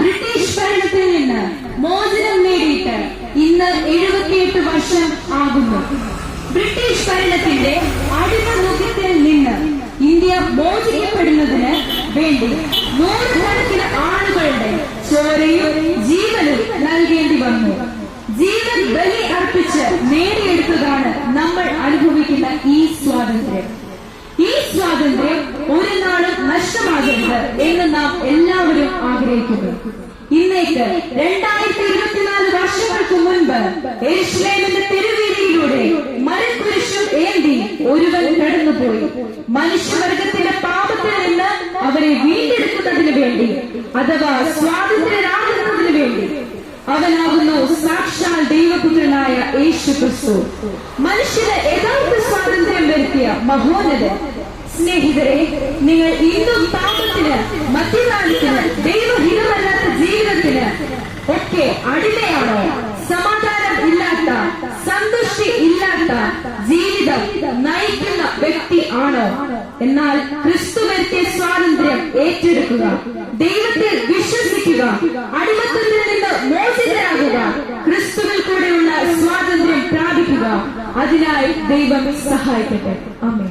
British ഭരണത്തിൽ നിന്ന് മോചനം നേടിയിട്ട് ഇന്ന് എഴുപത്തിയെട്ട് വർഷം ആകുന്നു. ബ്രിട്ടീഷ് ഭരണത്തിന്റെ അടിമമുഖത്തിൽ നിന്ന് ഇന്ത്യ മോചിക്കപ്പെടുന്നതിന് വേണ്ടി നൂറുകണക്കിന് ആളുകളുടെ ചോരയും ജീവനും നൽകേണ്ടി വന്നു. ജീവൻ ബലി അർപ്പിച്ച് നേടിയെടുത്തതാണ് നമ്മൾ അനുഭവിക്കുന്ന ഈ സ്വാതന്ത്ര്യം. ഈ സ്വാതന്ത്ര്യം ആഗ്രഹിക്കുന്നു. ഇന്നേക്ക് രണ്ടായിരത്തി ഇരുപത്തിനാല് വർഷങ്ങൾക്ക് മുൻപ് എരുഷലേമിന്റെ തെരുവീതിയിലൂടെ മരക്കുരിശും ഏന്തി ഒരുവൻ കടന്നുപോയി. മനുഷ്യവർഗത്തിന്റെ പാപത്തിൽ നിന്ന് അവരെ വീണ്ടെടുക്കുന്നതിന് വേണ്ടി അഥവാ സ്വാതന്ത്ര്യരാകുന്നതിന് വേണ്ടി അവനാകുന്നു സാക്ഷാൽ ദൈവപുത്രനായ യേശു ക്രിസ്തു മനുഷ്യന് യഥാർത്ഥ സ്വാതന്ത്ര്യം വരുത്തിയ മഹോന്നതൻ. സ്നേഹിതരെ നിങ്ങൾ ഇന്നും പാപത്തിന് ജീവിതത്തിന് ഒക്കെ അടിമയാണോ? സമാധാനം ഇല്ലാത്ത സന്തുഷ്ടി ഇല്ലാത്ത ജീവിതം നയിക്കുന്ന വ്യക്തി ആണോ? എന്നാൽ ക്രിസ്തു വരുത്തിയ സ്വാതന്ത്ര്യം ഏറ്റെടുക്കുക ദൈവത്തെ വിശ്വസിക്കുക അടിമത്തത്തിൽ നിന്ന് മോചിതരാകുക ക്രിസ്തുവിൽ കൂടെയുള്ള സ്വാതന്ത്ര്യം പ്രാപിക്കുക. അതിനായി ദൈവം സഹായിക്കട്ടെ. അമ്മേ